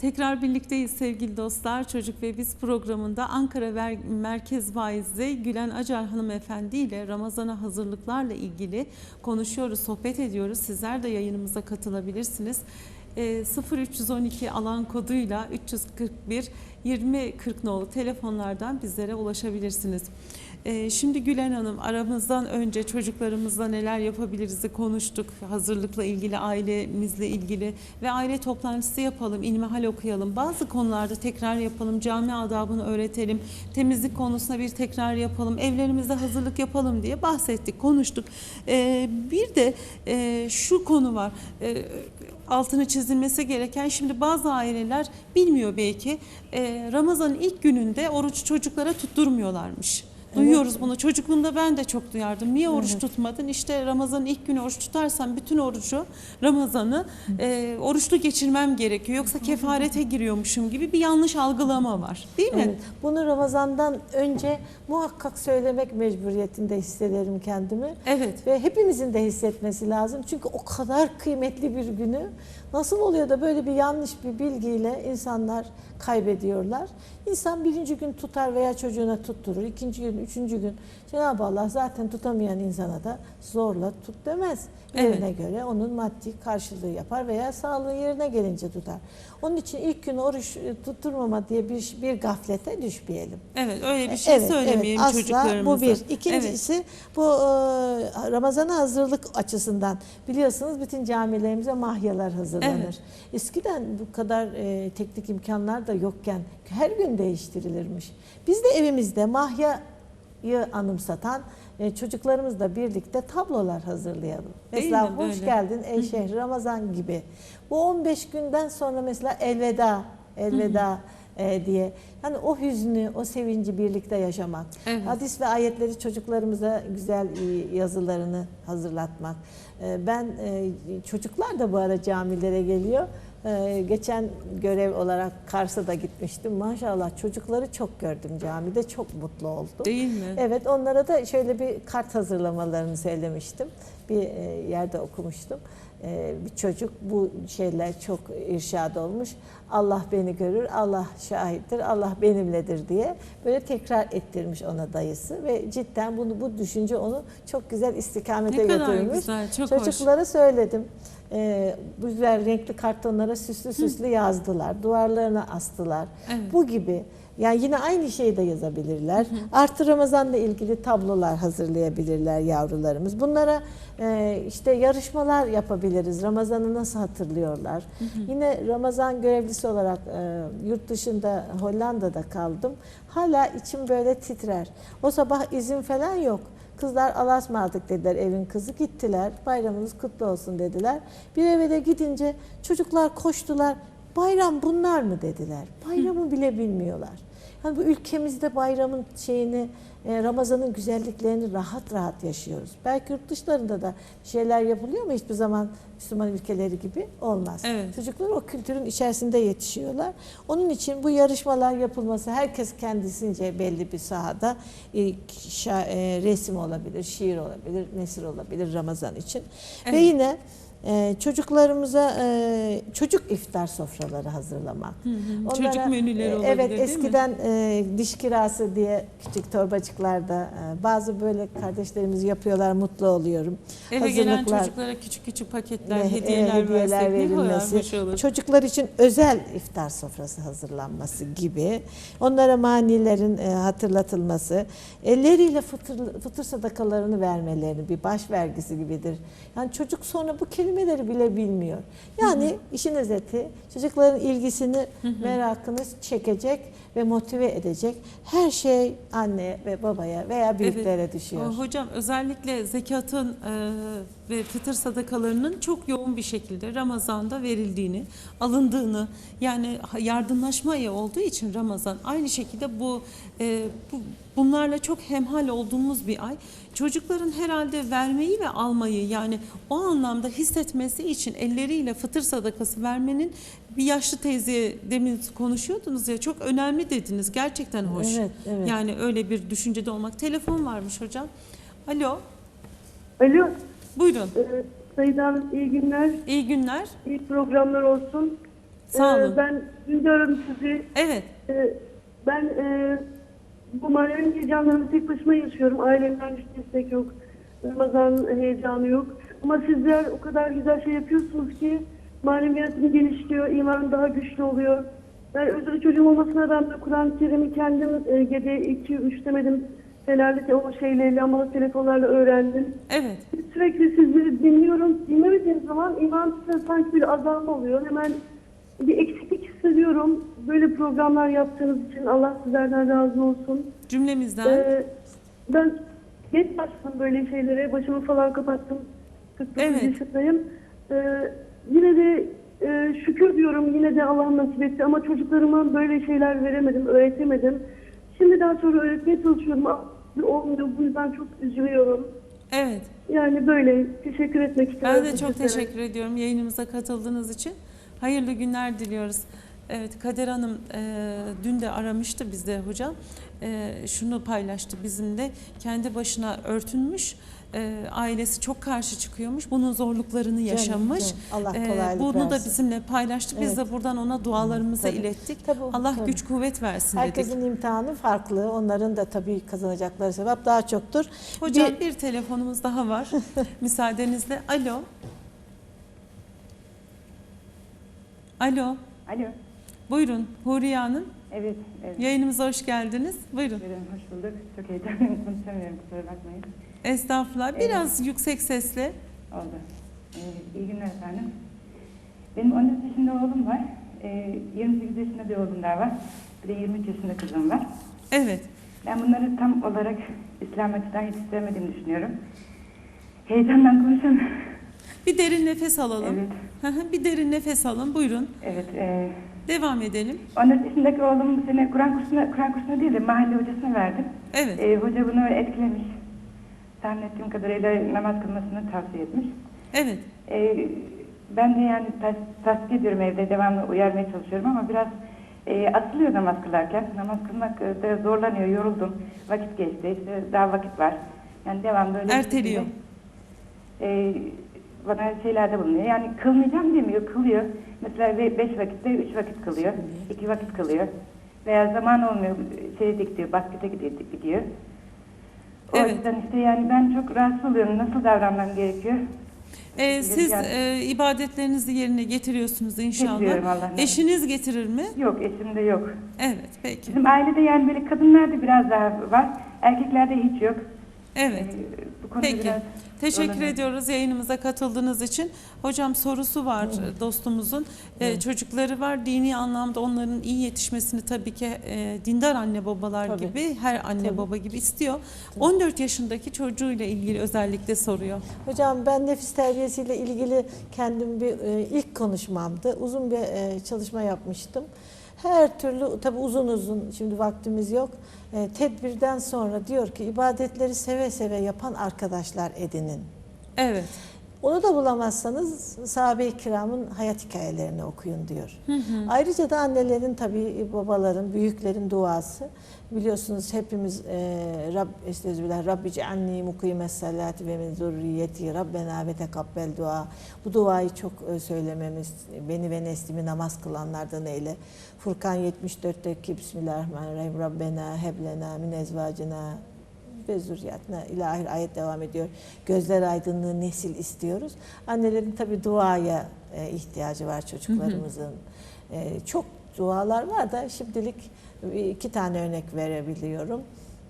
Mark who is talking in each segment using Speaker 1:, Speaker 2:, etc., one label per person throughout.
Speaker 1: Tekrar birlikteyiz sevgili dostlar. Çocuk ve Biz programında Ankara Merkez Vaizli Gülen Acar hanımefendi ile Ramazan'a hazırlıklarla ilgili konuşuyoruz, sohbet ediyoruz. Sizler de yayınımıza katılabilirsiniz. E, 0312 alan koduyla 341 2040 nolu telefonlardan bizlere ulaşabilirsiniz. E, Şimdi Gülen Hanım aramızdan önce çocuklarımızla neler yapabiliriz'i konuştuk. Hazırlıkla ilgili, ailemizle ilgili ve aile toplantısı yapalım, ilmihal okuyalım. Bazı konularda tekrar yapalım, cami adabını öğretelim, temizlik konusunda bir tekrar yapalım, evlerimizde hazırlık yapalım diye bahsettik, konuştuk. E, Bir de e, şu konu var. E, altını çizilmesi gereken şimdi bazı aileler bilmiyor belki Ramazan'ın ilk gününde oruç çocuklara tutturmuyorlarmış. Duyuyoruz bunu. Çocukluğumda ben de çok duyardım. Niye oruç tutmadın? İşte Ramazan'ın ilk günü oruç tutarsan bütün orucu Ramazan'ı e, oruçlu geçirmem gerekiyor. Yoksa kefarete giriyormuşum gibi bir yanlış algılama var. Değil mi?
Speaker 2: Evet. Bunu Ramazan'dan önce muhakkak söylemek mecburiyetinde hissederim kendimi.
Speaker 1: Evet.
Speaker 2: Ve hepimizin de hissetmesi lazım. Çünkü o kadar kıymetli bir günü nasıl oluyor da böyle bir yanlış bir bilgiyle insanlar kaybediyorlar. İnsan birinci gün tutar veya çocuğuna tutturur. ikinci gün, üçüncü gün Cenab-ı Allah zaten tutamayan insana da zorla tut demez.
Speaker 1: Evet.
Speaker 2: Yerine göre onun maddi karşılığı yapar veya sağlığı yerine gelince tutar. Onun için ilk gün oruç e, tutturmama diye bir, bir gaflete düşmeyelim.
Speaker 1: Evet öyle bir şey
Speaker 2: Evet,
Speaker 1: söylemeyelim
Speaker 2: evet. Asla
Speaker 1: çocuklarımıza.
Speaker 2: bu bir. İkincisi bu e, Ramazan'a hazırlık açısından biliyorsunuz bütün camilerimize mahyalar hazırlanır.
Speaker 1: Evet.
Speaker 2: Eskiden bu kadar e, teknik imkanlar da yokken her gün değiştirilirmiş. Biz de evimizde mahyayı anımsatan e, çocuklarımızla birlikte tablolar hazırlayalım.
Speaker 1: Değil
Speaker 2: Mesela
Speaker 1: mi?
Speaker 2: hoş
Speaker 1: Böyle.
Speaker 2: geldin ey şehri Ramazan gibi. Bu 15 günden sonra mesela elveda, elveda e, diye. Yani o hüznü, o sevinci birlikte yaşamak.
Speaker 1: Evet.
Speaker 2: Hadis ve ayetleri çocuklarımıza güzel e, yazılarını hazırlatmak. E, Ben e, çocuklar da bu ara camilere geliyor. E, Geçen görev olarak Kars'a da gitmiştim. Maşallah çocukları çok gördüm camide. Çok mutlu oldum.
Speaker 1: Değil mi?
Speaker 2: Evet onlara da şöyle bir kart hazırlamalarını söylemiştim. Bir e, yerde okumuştum. E, Bir çocuk bu şeyler çok irşad olmuş. Allah beni görür, Allah şahittir, Allah benimledir diye böyle tekrar ettirmiş ona dayısı ve cidden bunu bu düşünce onu çok güzel istikamete
Speaker 1: Ne kadar
Speaker 2: götürmüş.
Speaker 1: güzel, çok hoş.
Speaker 2: Çocuklara söyledim. E, bu güzel renkli kartonlara süslü süslü yazdılar. Duvarlarına astılar.
Speaker 1: Evet.
Speaker 2: Bu gibi. Yani yine aynı şeyi de yazabilirler. Artı Ramazan'la ilgili tablolar hazırlayabilirler yavrularımız. Bunlara e, işte yarışmalar yapabiliriz. Ramazan'ı nasıl hatırlıyorlar? Yine Ramazan görevlisi olarak e, yurt dışında Hollanda'da kaldım. Hala içim böyle titrer. O sabah izin falan yok. Kızlar alasmadık dediler evin kızı gittiler. Bayramınız kutlu olsun dediler. Bir eve de gidince çocuklar koştular. Bayram bunlar mı dediler. Bayramı bile bilmiyorlar. Yani bu ülkemizde bayramın şeyini, e, Ramazan'ın güzelliklerini rahat rahat yaşıyoruz. Belki yurt dışlarında da şeyler yapılıyor ama hiçbir zaman Müslüman ülkeleri gibi olmaz.
Speaker 1: Evet.
Speaker 2: Çocuklar o kültürün içerisinde yetişiyorlar. Onun için bu yarışmalar yapılması herkes kendisince belli bir sahada e, resim olabilir, şiir olabilir, nesir olabilir Ramazan için. Ve
Speaker 1: Evet.
Speaker 2: yine e, çocuklarımıza e, çocuk iftar sofraları hazırlamak.
Speaker 1: hı. Çocuk menüleri olabilir,
Speaker 2: Evet eskiden e, diş kirası diye küçük torbacıklarda e, bazı böyle kardeşlerimiz yapıyorlar mutlu oluyorum.
Speaker 1: Eve gelen
Speaker 2: Hazırlıklar-
Speaker 1: çocuklara küçük küçük paketler,
Speaker 2: ve, e,
Speaker 1: hediyeler, versek
Speaker 2: verilmesi,
Speaker 1: olur.
Speaker 2: çocuklar için özel iftar sofrası hazırlanması gibi, onlara manilerin e, hatırlatılması, elleriyle fıtır, fıtır sadakalarını vermeleri bir baş vergisi gibidir. Yani çocuk sonra bu kelimeleri bile bilmiyor. Yani işin özeti çocukların ilgisini, merakını çekecek ve motive edecek her şey anneye ve babaya veya büyüklere düşüyor.
Speaker 1: O, Hocam özellikle zekatın e, ve fıtır sadakalarının çok yoğun bir şekilde Ramazan'da verildiğini, alındığını yani yardımlaşma ayı olduğu için Ramazan aynı şekilde bu, e, bu bunlarla çok hemhal olduğumuz bir ay. Çocukların herhalde vermeyi ve almayı yani o anlamda hissetmesi için elleriyle fıtır sadakası vermenin bir yaşlı teyze demin konuşuyordunuz ya çok önemli dediniz. Gerçekten hoş.
Speaker 2: Evet, evet.
Speaker 1: Yani öyle bir düşüncede olmak. Telefon varmış hocam. Alo.
Speaker 3: Alo,
Speaker 1: Buyurun.
Speaker 3: e, Sayın Hanım iyi günler,
Speaker 1: İyi günler.
Speaker 3: iyi programlar olsun.
Speaker 1: Sağ
Speaker 3: Ee,
Speaker 1: olun.
Speaker 3: ben dün de aradım sizi.
Speaker 1: Evet.
Speaker 3: Ee, ben e, bu manevi heyecanlarımı tek başıma yaşıyorum. Ailemden hiç destek yok. Ramazan heyecanı yok. Ama sizler o kadar güzel şey yapıyorsunuz ki maneviyatım gelişiyor, imanım daha güçlü oluyor. Ben özel çocuğum olmasına rağmen Kur'an-ı Kerim'i kendim e, gece 2-3 demedim. Fenerli o şeylerle, ama telefonlarla öğrendim.
Speaker 1: Evet.
Speaker 3: Sürekli sizleri dinliyorum. Dinlemediğim zaman iman sanki bir azalma oluyor. Hemen bir eksiklik hissediyorum. Böyle programlar yaptığınız için Allah sizlerden razı olsun.
Speaker 1: Cümlemizden.
Speaker 3: Ee, ben geç başladım böyle şeylere. Başımı falan kapattım. 49
Speaker 1: Evet.
Speaker 3: yaşındayım. Ee, yine de e, şükür diyorum. Yine de Allah nasip etti. Ama çocuklarıma böyle şeyler veremedim, öğretemedim. Şimdiden sonra öğretmeye çalışıyorum. ama Olmuyor. Bu yüzden çok üzülüyorum.
Speaker 1: Evet.
Speaker 3: Yani böyle teşekkür etmek istiyorum.
Speaker 1: Ben de çok
Speaker 3: sizlere.
Speaker 1: teşekkür ediyorum yayınımıza katıldığınız için. Hayırlı günler diliyoruz. Evet Kader Hanım e, dün de aramıştı bizde hocam. E, şunu paylaştı bizimle. Kendi başına örtünmüş. E, ailesi çok karşı çıkıyormuş. Bunun zorluklarını yaşamış.
Speaker 2: canım, Allah
Speaker 1: E,
Speaker 2: kolaylık
Speaker 1: bunu da
Speaker 2: versin.
Speaker 1: bizimle paylaştı. Biz
Speaker 2: Evet.
Speaker 1: de buradan ona dualarımızı
Speaker 2: Tabii.
Speaker 1: ilettik.
Speaker 2: Tabii,
Speaker 1: Allah
Speaker 2: tabii.
Speaker 1: güç kuvvet versin dedik.
Speaker 2: Herkesin imtihanı farklı. Onların da tabii kazanacakları sevap daha çoktur.
Speaker 1: Hocam
Speaker 2: Bir-
Speaker 1: bir telefonumuz daha var. Müsaadenizle. Alo. Alo.
Speaker 4: Alo.
Speaker 1: Buyurun Huriye Hanım.
Speaker 4: Evet, evet.
Speaker 1: Yayınımıza hoş geldiniz. Buyurun.
Speaker 4: Buyurun, hoş bulduk. Çok heyecanlıyım, konuşamıyorum, kusura bakmayın.
Speaker 1: Estağfurullah. Biraz yüksek sesle.
Speaker 4: Oldu. Ee, iyi günler efendim. Benim 14 yaşında oğlum var. Ee, 28 yaşında bir oğlum daha var. Bir de 23 yaşında kızım var.
Speaker 1: Evet.
Speaker 4: Ben bunları tam olarak İslam açıdan yetiştiremediğimi düşünüyorum. Heyecandan konuşamıyorum.
Speaker 1: Bir derin nefes alalım.
Speaker 4: Evet,
Speaker 1: bir derin nefes alın. Buyurun.
Speaker 4: evet. E,
Speaker 1: Devam edelim.
Speaker 4: 14 yaşındaki oğlumu bu sene Kur'an kursuna, Kur'an kursuna değil de mahalle hocasına verdim.
Speaker 1: Evet.
Speaker 4: Ee, hoca bunu etkilemiş. Tahmin ettiğim kadarıyla namaz kılmasını tavsiye etmiş.
Speaker 1: Evet.
Speaker 4: Ee, ben de yani tas, tasdik ediyorum evde devamlı uyarmaya çalışıyorum ama biraz e, asılıyor namaz kılarken. Namaz kılmak e, da zorlanıyor, yoruldum. Vakit geçti, işte daha vakit var. Yani devamlı öyle
Speaker 1: Erteliyor.
Speaker 4: E, bana şeylerde bulunuyor. Yani kılmayacağım demiyor, kılıyor. Mesela be- beş vakitte üç vakit kılıyor, iki vakit kılıyor. Veya zaman olmuyor, şeye gidiyor, baskete gidiyor. gidiyor. O
Speaker 1: Evet.
Speaker 4: yüzden işte yani ben çok rahatsız oluyorum. Nasıl davranmam gerekiyor?
Speaker 1: Ee, siz e, ibadetlerinizi yerine getiriyorsunuz inşallah. Eşiniz getirir mi?
Speaker 4: Yok, eşimde yok.
Speaker 1: Evet. Peki.
Speaker 4: Bizim ailede yani böyle kadınlarda biraz daha var, erkeklerde hiç yok.
Speaker 1: Evet.
Speaker 4: Ee, bu konuda
Speaker 1: Peki. Teşekkür
Speaker 4: zorlanıyorum.
Speaker 1: ediyoruz yayınımıza katıldığınız için. Hocam sorusu var e, dostumuzun. E, çocukları var. Dini anlamda onların iyi yetişmesini tabii ki e, dindar anne babalar
Speaker 2: Tabii.
Speaker 1: gibi, her anne
Speaker 2: Tabii.
Speaker 1: baba gibi istiyor. 14 yaşındaki çocuğuyla ilgili özellikle soruyor.
Speaker 2: Hocam ben nefis terbiyesiyle ilgili kendim bir e, ilk konuşmamdı. Uzun bir e, çalışma yapmıştım. Her türlü tabi uzun uzun şimdi vaktimiz yok. E, tedbirden sonra diyor ki ibadetleri seve seve yapan arkadaşlar edinin.
Speaker 1: Evet.
Speaker 2: Onu da bulamazsanız sahabe-i kiramın hayat hikayelerini okuyun diyor. Ayrıca da annelerin tabii babaların, büyüklerin duası. Biliyorsunuz hepimiz e, Rab estağfirullah Rabbi cealni mukimes salati ve min zurriyeti Rabbena ve tekabbel dua. Bu duayı çok e, söylememiz beni ve neslimi namaz kılanlardan eyle. Furkan 74'teki Bismillahirrahmanirrahim Rabbena heblena min ezvacina ve zürriyatına ilahir ayet devam ediyor. Gözler aydınlığı nesil istiyoruz. Annelerin tabi duaya e, ihtiyacı var çocuklarımızın. E, çok dualar var da şimdilik bir iki tane örnek verebiliyorum.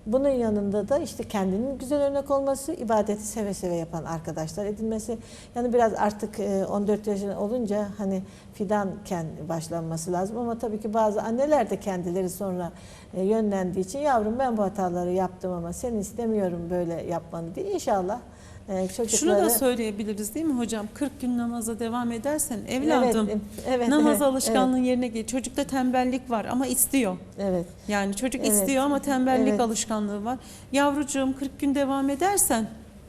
Speaker 2: Bunun yanında da işte kendinin güzel örnek olması, ibadeti seve seve yapan arkadaşlar edinmesi. Yani biraz artık e, 14 yaşında olunca hani fidanken başlanması lazım ama tabii ki bazı anneler de kendileri sonra e, yönlendiği için yavrum ben bu hataları yaptım ama sen istemiyorum böyle yapmanı diye inşallah e,
Speaker 1: Şunu da söyleyebiliriz değil mi hocam? 40 gün namaza devam edersen evladım
Speaker 2: Evet, evet,
Speaker 1: namaz
Speaker 2: evet,
Speaker 1: alışkanlığın yerine gel. Çocukta tembellik var ama istiyor.
Speaker 2: Evet.
Speaker 1: Yani çocuk
Speaker 2: Evet.
Speaker 1: istiyor ama tembellik
Speaker 2: Evet.
Speaker 1: alışkanlığı var. Yavrucuğum 40 gün devam edersen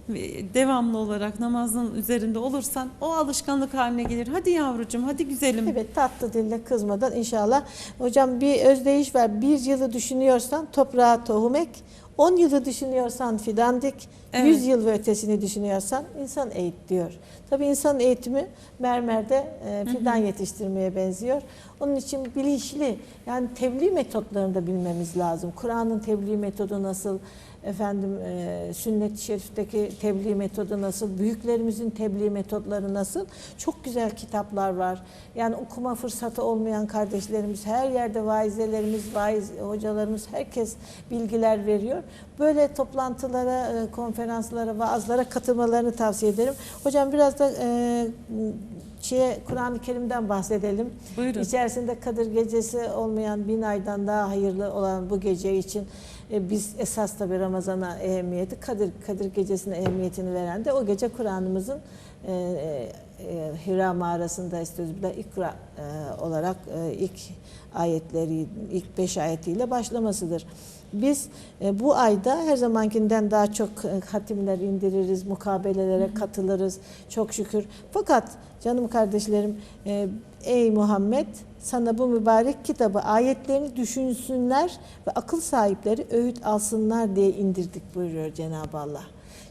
Speaker 1: ve devamlı olarak namazın üzerinde olursan o alışkanlık haline gelir. Hadi yavrucuğum hadi güzelim.
Speaker 2: Evet tatlı dille kızmadan inşallah. Hocam bir özdeyiş var. Bir yılı düşünüyorsan toprağa tohum ek, 10 yılı düşünüyorsan fidan dik,
Speaker 1: Evet.
Speaker 2: 100 yıl ve ötesini düşünüyorsan insan eğit diyor. Tabii insan eğitimi mermerde e, fidan yetiştirmeye benziyor. Onun için bilinçli yani tebliğ metotlarını da bilmemiz lazım. Kur'an'ın tebliğ metodu nasıl? Efendim e, sünnet-i şerifteki tebliğ metodu nasıl? Büyüklerimizin tebliğ metodları nasıl? Çok güzel kitaplar var. Yani okuma fırsatı olmayan kardeşlerimiz her yerde vaizelerimiz, vaiz hocalarımız herkes bilgiler veriyor. Böyle toplantılara, e, konferanslara, vaazlara katılmalarını tavsiye ederim. Hocam biraz da e, şeye Kur'an-ı Kerim'den bahsedelim.
Speaker 1: Buyurun.
Speaker 2: İçerisinde Kadir Gecesi olmayan bin aydan daha hayırlı olan bu gece için e, biz esas tabi Ramazan'a ehemmiyeti, Kadir, Kadir Gecesi'ne ehemmiyetini veren de o gece Kur'an'ımızın e, e, Hira mağarasında Estağfirullah ikra e, olarak e, ilk ayetleri, ilk beş ayetiyle başlamasıdır. Biz e, bu ayda her zamankinden daha çok e, hatimler indiririz, mukabelelere katılırız çok şükür. Fakat canım kardeşlerim e, ey Muhammed sana bu mübarek kitabı ayetlerini düşünsünler ve akıl sahipleri öğüt alsınlar diye indirdik buyuruyor Cenab-ı Allah.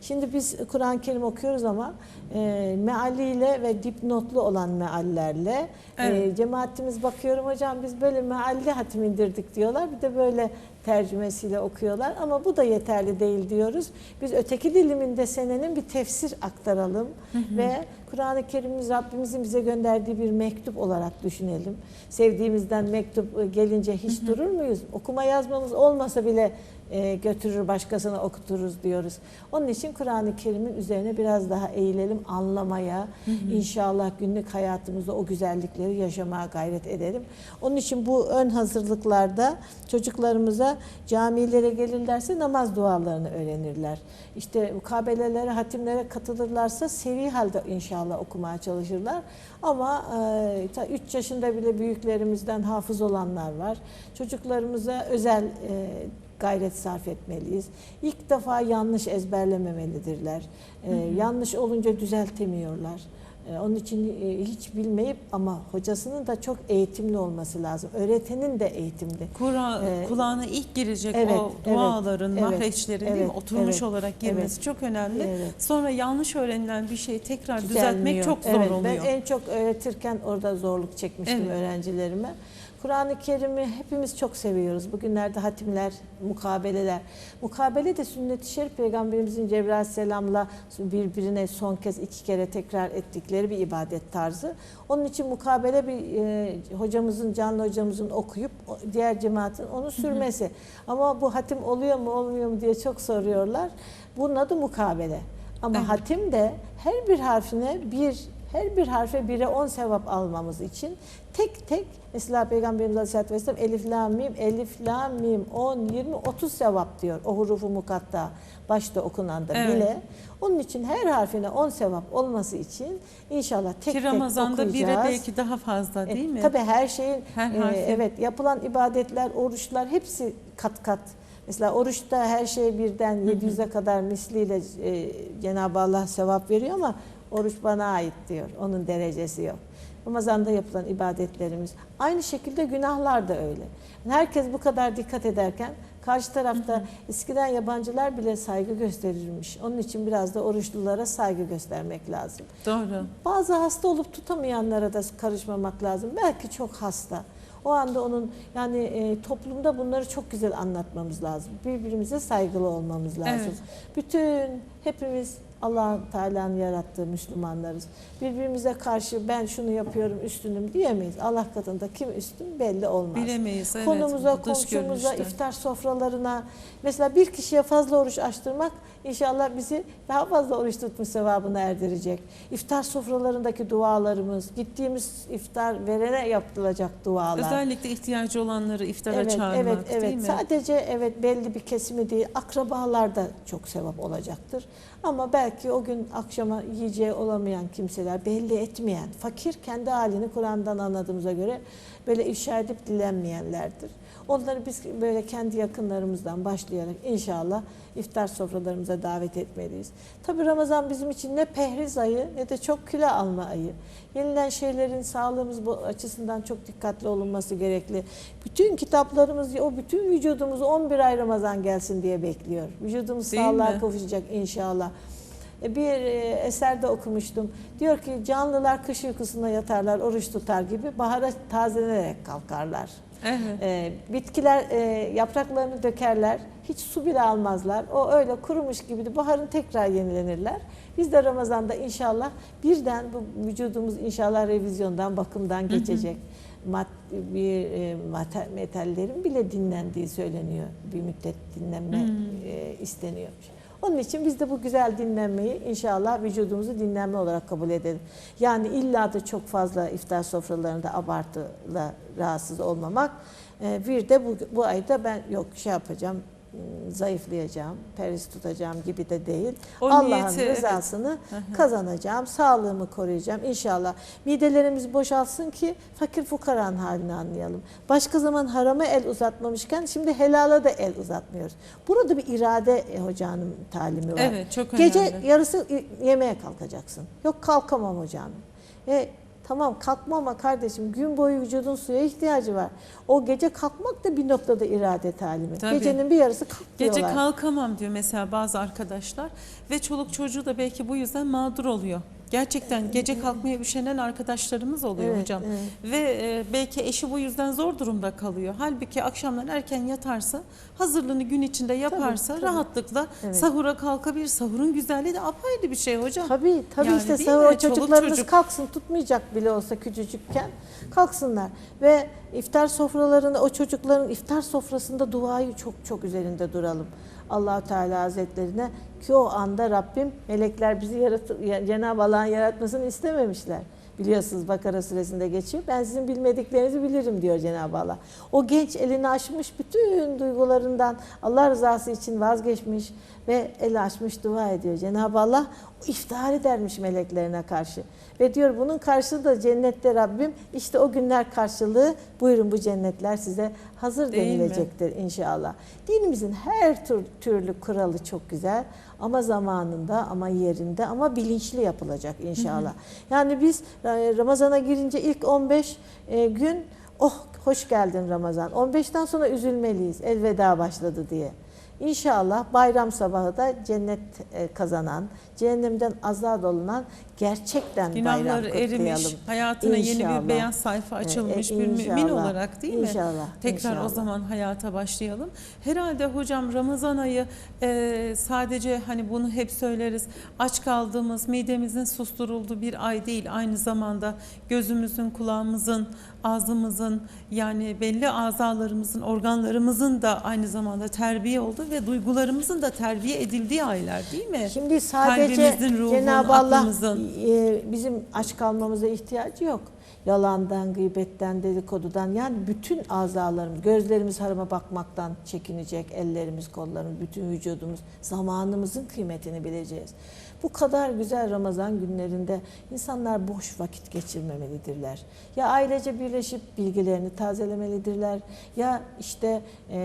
Speaker 2: Şimdi biz Kur'an-ı Kerim okuyoruz ama e, mealiyle ve dipnotlu olan meallerle
Speaker 1: Evet.
Speaker 2: e, cemaatimiz bakıyorum hocam biz böyle mealli hatim indirdik diyorlar. Bir de böyle tercümesiyle okuyorlar ama bu da yeterli değil diyoruz. Biz öteki diliminde senenin bir tefsir aktaralım ve Kur'an-ı Kerim'imiz Rabbimizin bize gönderdiği bir mektup olarak düşünelim. Sevdiğimizden mektup e, gelince hiç durur muyuz? Okuma yazmamız olmasa bile e, götürür başkasına okuturuz diyoruz. Onun için Kur'an-ı Kerim'in üzerine biraz daha eğilelim anlamaya. İnşallah günlük hayatımızda o güzellikleri yaşamaya gayret edelim. Onun için bu ön hazırlıklarda çocuklarımıza camilere gelirlerse namaz dualarını öğrenirler. İşte mukabelelere, hatimlere katılırlarsa seri halde inşallah okumaya çalışırlar. Ama 3 yaşında bile büyüklerimizden hafız olanlar var. Çocuklarımıza özel e, gayret sarf etmeliyiz. İlk defa yanlış ezberlememelidirler. Ee, yanlış olunca düzeltemiyorlar. Ee, onun için e, hiç bilmeyip ama hocasının da çok eğitimli olması lazım. Öğretenin de eğitimli.
Speaker 1: Kura,
Speaker 2: Ee,
Speaker 1: kulağına ilk girecek
Speaker 2: evet,
Speaker 1: o
Speaker 2: evet,
Speaker 1: duaların,
Speaker 2: evet,
Speaker 1: mahreçlerin değil mi?
Speaker 2: evet,
Speaker 1: Oturmuş
Speaker 2: evet,
Speaker 1: olarak girmesi
Speaker 2: evet.
Speaker 1: çok önemli.
Speaker 2: Evet.
Speaker 1: Sonra yanlış öğrenilen bir şeyi tekrar düzeltmek
Speaker 2: Düzelmiyor.
Speaker 1: çok zor
Speaker 2: evet,
Speaker 1: oluyor.
Speaker 2: Ben en çok öğretirken orada zorluk çekmiştim
Speaker 1: Evet.
Speaker 2: öğrencilerime. Kur'an-ı Kerim'i hepimiz çok seviyoruz. Bugünlerde hatimler, mukabeleler. Mukabele de sünnet-i şerif peygamberimizin Cebrail aleyhisselamla birbirine son kez iki kere tekrar ettikleri bir ibadet tarzı. Onun için mukabele bir e, hocamızın, canlı hocamızın okuyup diğer cemaatin onu sürmesi. Ama bu hatim oluyor mu olmuyor mu diye çok soruyorlar. Bunun adı mukabele. Ama
Speaker 1: Evet.
Speaker 2: hatim de her bir harfine bir her bir harfe bire 10 sevap almamız için tek tek mesela Peygamberimiz Aleyhisselatü Vesselam elif la mim elif la mim 10 20 30 sevap diyor o hurufu mukatta başta okunanda
Speaker 1: Evet.
Speaker 2: bile. Onun için her harfine 10 sevap olması için inşallah tek
Speaker 1: Ki
Speaker 2: tek
Speaker 1: Ramazan'da bire belki daha fazla değil
Speaker 2: E,
Speaker 1: mi?
Speaker 2: Tabii her şeyin
Speaker 1: Her
Speaker 2: e, evet yapılan ibadetler, oruçlar hepsi kat kat. Mesela oruçta her şey birden 700'e kadar misliyle e, Cenab-ı Allah sevap veriyor ama oruç bana ait diyor. Onun derecesi yok. Ramazan'da yapılan ibadetlerimiz. Aynı şekilde günahlar da öyle. Yani herkes bu kadar dikkat ederken karşı tarafta eskiden yabancılar bile saygı gösterirmiş. Onun için biraz da oruçlulara saygı göstermek lazım.
Speaker 1: Doğru.
Speaker 2: Bazı hasta olup tutamayanlara da karışmamak lazım. Belki çok hasta. O anda onun yani e, toplumda bunları çok güzel anlatmamız lazım. Birbirimize saygılı olmamız lazım.
Speaker 1: Evet.
Speaker 2: Bütün hepimiz Allah Teala'nın yarattığı Müslümanlarız. Birbirimize karşı ben şunu yapıyorum üstünüm diyemeyiz. Allah katında kim üstün belli olmaz.
Speaker 1: Bilemeyiz. Evet.
Speaker 2: Konumuza,
Speaker 1: Dış
Speaker 2: komşumuza,
Speaker 1: görünüşte.
Speaker 2: iftar sofralarına mesela bir kişiye fazla oruç açtırmak inşallah bizi daha fazla oruç tutmuş sevabına erdirecek. İftar sofralarındaki dualarımız, gittiğimiz iftar verene yapılacak dualar.
Speaker 1: Özellikle ihtiyacı olanları iftara
Speaker 2: Evet,
Speaker 1: çağırmak
Speaker 2: evet, evet.
Speaker 1: değil mi?
Speaker 2: Sadece evet belli bir kesimi değil, akrabalar da çok sevap olacaktır. Ama belki o gün akşama yiyeceği olamayan kimseler, belli etmeyen, fakir kendi halini Kur'an'dan anladığımıza göre böyle ifşa edip dilenmeyenlerdir. Onları biz böyle kendi yakınlarımızdan başlayarak inşallah iftar sofralarımıza davet etmeliyiz. Tabi Ramazan bizim için ne pehriz ayı ne de çok kilo alma ayı. Yenilen şeylerin sağlığımız bu açısından çok dikkatli olunması gerekli. Bütün kitaplarımız o bütün vücudumuz 11 ay Ramazan gelsin diye bekliyor. Vücudumuz
Speaker 1: Değil
Speaker 2: sağlığa
Speaker 1: mi?
Speaker 2: kavuşacak inşallah. E, Bir e, eserde okumuştum. Diyor ki canlılar kış uykusuna yatarlar, oruç tutar gibi bahara tazelenerek kalkarlar. E, bitkiler e, yapraklarını dökerler, hiç su bile almazlar. O öyle kurumuş gibi de baharın tekrar yenilenirler. Biz de Ramazan'da inşallah birden bu vücudumuz inşallah revizyondan, bakımdan geçecek. Mat, bir e, mata- metallerin bile dinlendiği söyleniyor. Bir müddet dinlenme e, isteniyormuş. Onun için biz de bu güzel dinlenmeyi inşallah vücudumuzu dinlenme olarak kabul edelim. Yani illa da çok fazla iftar sofralarında abartıyla rahatsız olmamak. Ee, Bir de bu, bu ayda ben yok şey yapacağım, ım, zayıflayacağım, periz tutacağım gibi de değil. Allah'ın
Speaker 1: niyeti, evet.
Speaker 2: rızasını
Speaker 1: hı.
Speaker 2: kazanacağım, sağlığımı koruyacağım inşallah. Midelerimiz boşalsın ki fakir fukaranın halini anlayalım. Başka zaman harama el uzatmamışken şimdi helala da el uzatmıyoruz. Burada bir irade e, hocanın talimi var.
Speaker 1: Evet, çok
Speaker 2: Gece
Speaker 1: önemli.
Speaker 2: yarısı yemeğe kalkacaksın. Yok kalkamam hocam. E, tamam kalkma ama kardeşim gün boyu vücudun suya ihtiyacı var. O gece kalkmak da bir noktada irade talimi.
Speaker 1: Tabii.
Speaker 2: Gecenin bir yarısı kalk
Speaker 1: Gece
Speaker 2: diyorlar.
Speaker 1: kalkamam diyor mesela bazı arkadaşlar ve çoluk çocuğu da belki bu yüzden mağdur oluyor. Gerçekten gece kalkmaya üşenen arkadaşlarımız oluyor
Speaker 2: Evet,
Speaker 1: hocam.
Speaker 2: evet.
Speaker 1: Ve e, belki eşi bu yüzden zor durumda kalıyor. Halbuki akşamdan erken yatarsa, hazırlığını gün içinde yaparsa
Speaker 2: tabii.
Speaker 1: rahatlıkla
Speaker 2: Evet.
Speaker 1: sahura kalkabilir. Sahurun güzelliği de apayrı bir şey hocam.
Speaker 2: Tabii tabii
Speaker 1: Yani
Speaker 2: işte
Speaker 1: değil
Speaker 2: sahur
Speaker 1: mi?
Speaker 2: o
Speaker 1: Çoluk
Speaker 2: çocuklarımız
Speaker 1: çocuk.
Speaker 2: kalksın tutmayacak bile olsa küçücükken kalksınlar ve iftar sofralarında o çocukların iftar sofrasında duayı çok çok üzerinde duralım. Allah Teala Hazretlerine ki o anda Rabbim melekler bizi yarat Cenab-ı Allah'ın yaratmasını istememişler. Biliyorsunuz Bakara suresinde geçiyor. Ben sizin bilmediklerinizi bilirim diyor Cenab-ı Allah. O genç elini açmış bütün duygularından Allah rızası için vazgeçmiş ve el açmış dua ediyor. Cenab-ı Allah iftihar edermiş meleklerine karşı. Ve diyor bunun karşılığı da cennette Rabbim işte o günler karşılığı buyurun bu cennetler size hazır
Speaker 1: Değil mi?
Speaker 2: denilecektir inşallah. Dinimizin her tür, türlü kuralı çok güzel ama zamanında ama yerinde ama bilinçli yapılacak inşallah. Yani biz e, Ramazan'a girince ilk 15 e, gün oh hoş geldin Ramazan. 15'ten sonra üzülmeliyiz elveda başladı diye. İnşallah bayram sabahı da cennet e, kazanan, cehennemden azad olunan gerçekten bayram
Speaker 1: Günahları
Speaker 2: kutlayalım.
Speaker 1: erimiş, hayatına yeni
Speaker 2: İnşallah.
Speaker 1: bir beyaz sayfa açılmış
Speaker 2: E, e,
Speaker 1: bir mümin olarak değil mi?
Speaker 2: İnşallah,
Speaker 1: Tekrar
Speaker 2: inşallah.
Speaker 1: o zaman hayata başlayalım. Herhalde hocam Ramazan ayı e, sadece hani bunu hep söyleriz. Aç kaldığımız, midemizin susturulduğu bir ay değil. Aynı zamanda gözümüzün, kulağımızın, ağzımızın yani belli azalarımızın, organlarımızın da aynı zamanda terbiye olduğu ve duygularımızın da terbiye edildiği aylar değil mi?
Speaker 2: Şimdi sadece Cenab-ı Allah
Speaker 1: aklımızın.
Speaker 2: e, bizim aç kalmamıza ihtiyacı yok. Yalandan, gıybetten, dedikodudan yani bütün azalarımız, gözlerimiz harama bakmaktan çekinecek, ellerimiz, kollarımız, bütün vücudumuz, zamanımızın kıymetini bileceğiz. Bu kadar güzel Ramazan günlerinde insanlar boş vakit geçirmemelidirler. Ya ailece birleşip bilgilerini tazelemelidirler ya işte e,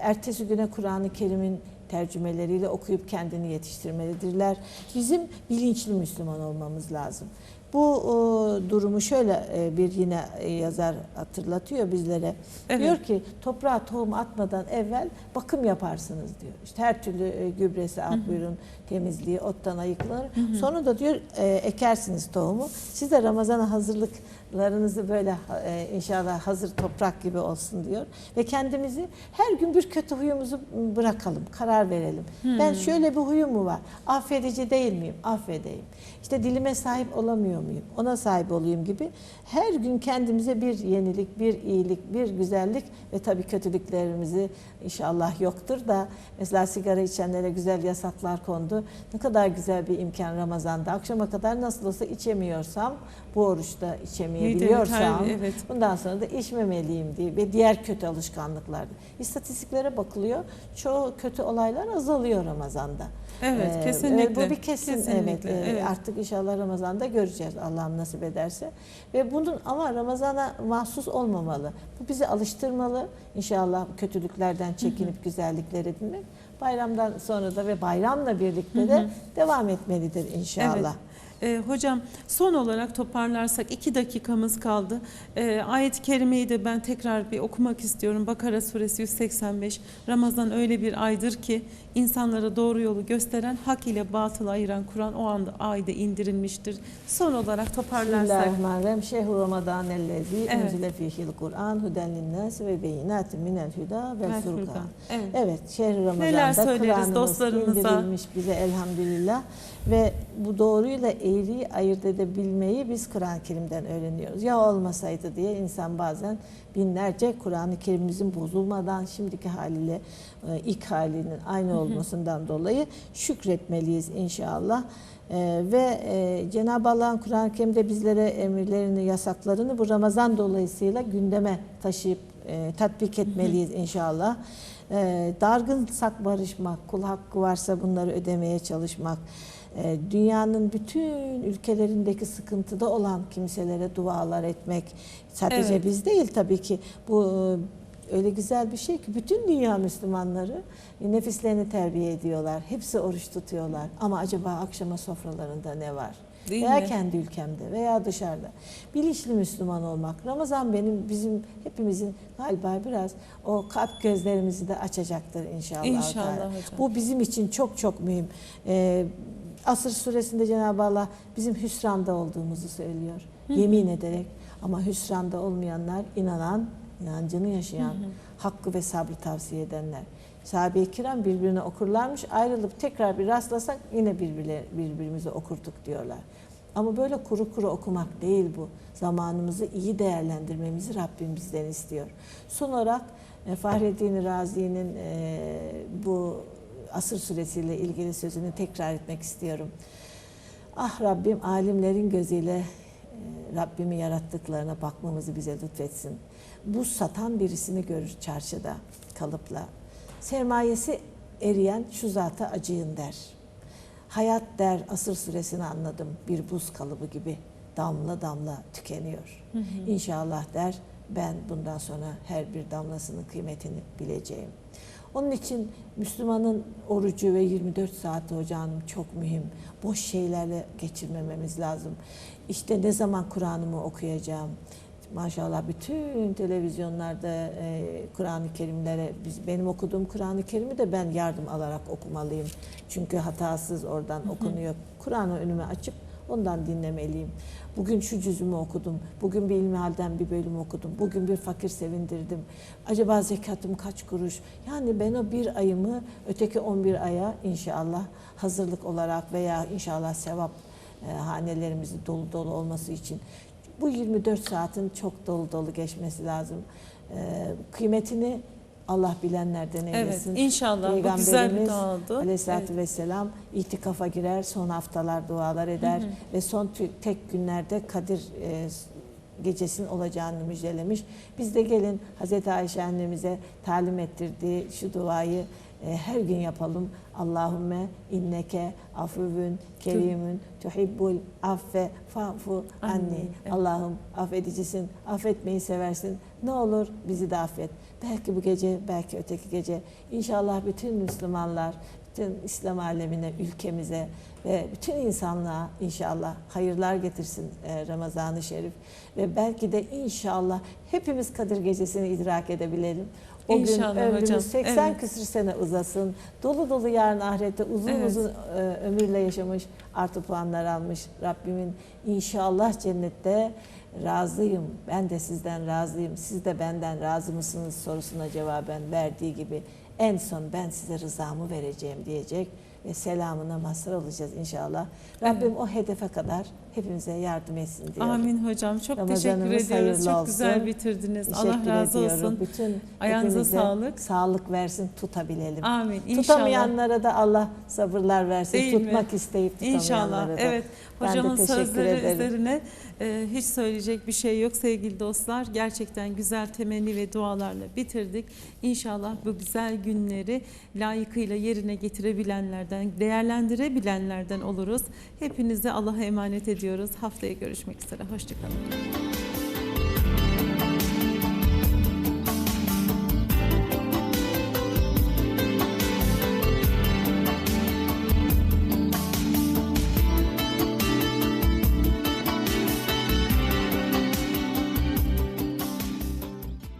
Speaker 2: ertesi güne Kur'an-ı Kerim'in tercümeleriyle okuyup kendini yetiştirmelidirler. Bizim bilinçli Müslüman olmamız lazım. Bu e, durumu şöyle e, bir yine e, yazar hatırlatıyor bizlere.
Speaker 1: Evet.
Speaker 2: Diyor ki toprağa tohum atmadan evvel bakım yaparsınız diyor. İşte her türlü e, gübresi at buyurun, temizliği, ottan ayıklanır. Sonra da diyor e, ekersiniz tohumu. Siz de Ramazan'a hazırlıklarınızı böyle e, inşallah hazır toprak gibi olsun diyor. Ve kendimizi her gün bir kötü huyumuzu bırakalım, karar verelim. Ben şöyle bir huyum mu var? Affedici değil miyim? Affedeyim. İşte dilime sahip olamıyor muyum? Ona sahip olayım gibi. Her gün kendimize bir yenilik, bir iyilik, bir güzellik ve tabii kötülüklerimizi inşallah yoktur da mesela sigara içenlere güzel yasaklar kondu. Ne kadar güzel bir imkan Ramazan'da. Akşama kadar nasıl olsa içemiyorsam bu oruçta içemeye içmeyebiliyorsam
Speaker 1: terbiye, evet.
Speaker 2: bundan sonra da içmemeliyim diye ve diğer kötü alışkanlıklar. İstatistiklere bakılıyor. Çoğu kötü olaylar azalıyor Ramazan'da.
Speaker 1: Evet,
Speaker 2: Ee,
Speaker 1: kesinlikle.
Speaker 2: Bu bir kesin
Speaker 1: Kesinlikle,
Speaker 2: evet. Ee,
Speaker 1: evet.
Speaker 2: Artık inşallah Ramazan'da göreceğiz Allah'ım nasip ederse. Ve bunun ama Ramazan'a mahsus olmamalı. Bu bizi alıştırmalı. İnşallah kötülüklerden çekinip güzellikler edinmek. Bayramdan sonra da ve bayramla birlikte de devam etmelidir inşallah.
Speaker 1: Ee, hocam son olarak toparlarsak iki dakikamız kaldı. Ee, ayet-i kerimeyi de ben tekrar bir okumak istiyorum. Bakara suresi 185. Ramazan öyle bir aydır ki insanlara doğru yolu gösteren, hak ile batılı ayıran Kur'an o anda ayda indirilmiştir. Son olarak toparlarsak.
Speaker 2: Bismillahirrahmanirrahim. Şehru Ramazan ellezi enzile fihil Kur'an huden linnâs ve beyinatin minel hüda ve furkan.
Speaker 1: Evet.
Speaker 2: Evet,
Speaker 1: Neler
Speaker 2: Ramazan'da Kur'an'ımız indirilmiş bize elhamdülillah ve bu doğruyla eğriyi ayırt edebilmeyi biz Kur'an-ı Kerim'den öğreniyoruz. Ya olmasaydı diye insan bazen binlerce Kur'an-ı Kerim'imizin bozulmadan şimdiki haliyle e, ilk halinin aynı olmasından dolayı şükretmeliyiz inşallah. Ee, ve e, Cenab-ı Allah'ın Kur'an-ı Kerim'de bizlere emirlerini, yasaklarını bu Ramazan dolayısıyla gündeme taşıyıp e, tatbik etmeliyiz inşallah. E, dargınsak barışmak, kul hakkı varsa bunları ödemeye çalışmak, e, dünyanın bütün ülkelerindeki sıkıntıda olan kimselere dualar etmek, sadece
Speaker 1: Evet.
Speaker 2: biz değil tabii ki bu e, öyle güzel bir şey ki bütün dünya Müslümanları e, nefislerini terbiye ediyorlar. Hepsi oruç tutuyorlar. Ama acaba akşama sofralarında ne var?
Speaker 1: Değil
Speaker 2: veya
Speaker 1: mi?
Speaker 2: kendi ülkemde veya dışarıda. Bilinçli Müslüman olmak. Ramazan benim bizim hepimizin galiba biraz o kalp gözlerimizi de açacaktır inşallah.
Speaker 1: İnşallah hocam.
Speaker 2: Bu bizim için çok çok mühim. Ee, Asır suresinde Cenab-ı Allah bizim hüsranda olduğumuzu söylüyor. Yemin ederek ama hüsranda olmayanlar inanan, inancını yaşayan, hakkı ve sabrı tavsiye edenler. Sahabe-i kiram birbirine okurlarmış. Ayrılıp tekrar bir rastlasak yine birbirle, birbirimize okurduk diyorlar. Ama böyle kuru kuru okumak değil bu. Zamanımızı iyi değerlendirmemizi Rabbim bizden istiyor. Son olarak e, Fahreddin Razi'nin e, bu asır süresiyle ilgili sözünü tekrar etmek istiyorum. Ah Rabbim alimlerin gözüyle e, Rabbimi yarattıklarına bakmamızı bize lütfetsin. Bu satan birisini görür çarşıda kalıpla. Sermayesi eriyen şu zata acıyın der. Hayat der asır süresini anladım bir buz kalıbı gibi damla damla tükeniyor. İnşallah der ben bundan sonra her bir damlasının kıymetini bileceğim. Onun için Müslümanın orucu ve 24 saati hocam çok mühim. Boş şeylerle geçirmememiz lazım. İşte ne zaman Kur'an'ımı okuyacağım? Maşallah bütün televizyonlarda e, Kur'an-ı Kerimlere biz benim okuduğum Kur'an-ı Kerim'i de ben yardım alarak okumalıyım. Çünkü hatasız oradan okunuyor. Kur'an'ı önüme açıp ondan dinlemeliyim. Bugün şu cüzümü okudum. Bugün bir ilmihalden bir bölüm okudum. Bugün bir fakir sevindirdim. Acaba zekatım kaç kuruş? Yani ben o bir ayımı öteki 11 aya inşallah hazırlık olarak veya inşallah sevap e, hanelerimizin dolu dolu olması için bu 24 saatin çok dolu dolu geçmesi lazım. E, kıymetini Allah bilenlerden eylesin.
Speaker 1: Evet, inşallah. Bu güzel bir dua oldu.
Speaker 2: Aleyhisselatü
Speaker 1: Evet.
Speaker 2: Vesselam itikafa girer, son haftalar dualar eder ve son tek günlerde Kadir e, gecesinin olacağını müjdelemiş. Biz de gelin Hazreti Ayşe annemize talim ettirdiği şu duayı her gün yapalım. Allahümme inneke afuvun kerimun tuhibbul affe fa'fu anni. Allah'ım affedicisin, affetmeyi seversin. Ne olur bizi de affet. Belki bu gece, belki öteki gece. İnşallah bütün Müslümanlar, bütün İslam alemine, ülkemize ve bütün insanlığa inşallah hayırlar getirsin e, Ramazan-ı Şerif. Ve belki de inşallah hepimiz Kadir Gecesi'ni idrak edebilelim. O
Speaker 1: İnşallah
Speaker 2: gün ömrümüz
Speaker 1: hocam,
Speaker 2: 80
Speaker 1: evet.
Speaker 2: küsür sene uzasın. Dolu dolu yarın ahirette uzun
Speaker 1: Evet.
Speaker 2: uzun e, ömürle yaşamış, artı puanlar almış Rabbimin inşallah cennette razıyım. Ben de sizden razıyım. Siz de benden razı mısınız sorusuna cevaben verdiği gibi en son ben size rızamı vereceğim diyecek ve selamına mazhar olacağız inşallah. Rabbim o hedefe kadar hepimize yardım etsin diyorum.
Speaker 1: Amin hocam. Çok teşekkür
Speaker 2: Ramazanımız
Speaker 1: ediyoruz.
Speaker 2: hayırlı
Speaker 1: Çok
Speaker 2: olsun.
Speaker 1: güzel bitirdiniz.
Speaker 2: Teşekkür
Speaker 1: Allah razı
Speaker 2: ediyorum.
Speaker 1: olsun.
Speaker 2: Bütün
Speaker 1: Ayağınıza sağlık.
Speaker 2: Sağlık versin, tutabilelim.
Speaker 1: Amin. İnşallah.
Speaker 2: Tutamayanlara da Allah sabırlar versin.
Speaker 1: Değil mi?
Speaker 2: Tutmak isteyip tutamayanlara
Speaker 1: İnşallah.
Speaker 2: da.
Speaker 1: Evet. Hocamın
Speaker 2: teşekkür
Speaker 1: sözleri
Speaker 2: ederim.
Speaker 1: üzerine e, hiç söyleyecek bir şey yok sevgili dostlar. Gerçekten güzel temenni ve dualarla bitirdik. İnşallah bu güzel günleri layıkıyla yerine getirebilenlerden, değerlendirebilenlerden oluruz. Hepinizi Allah'a emanet ediyoruz. Haftaya görüşmek üzere. Hoşçakalın.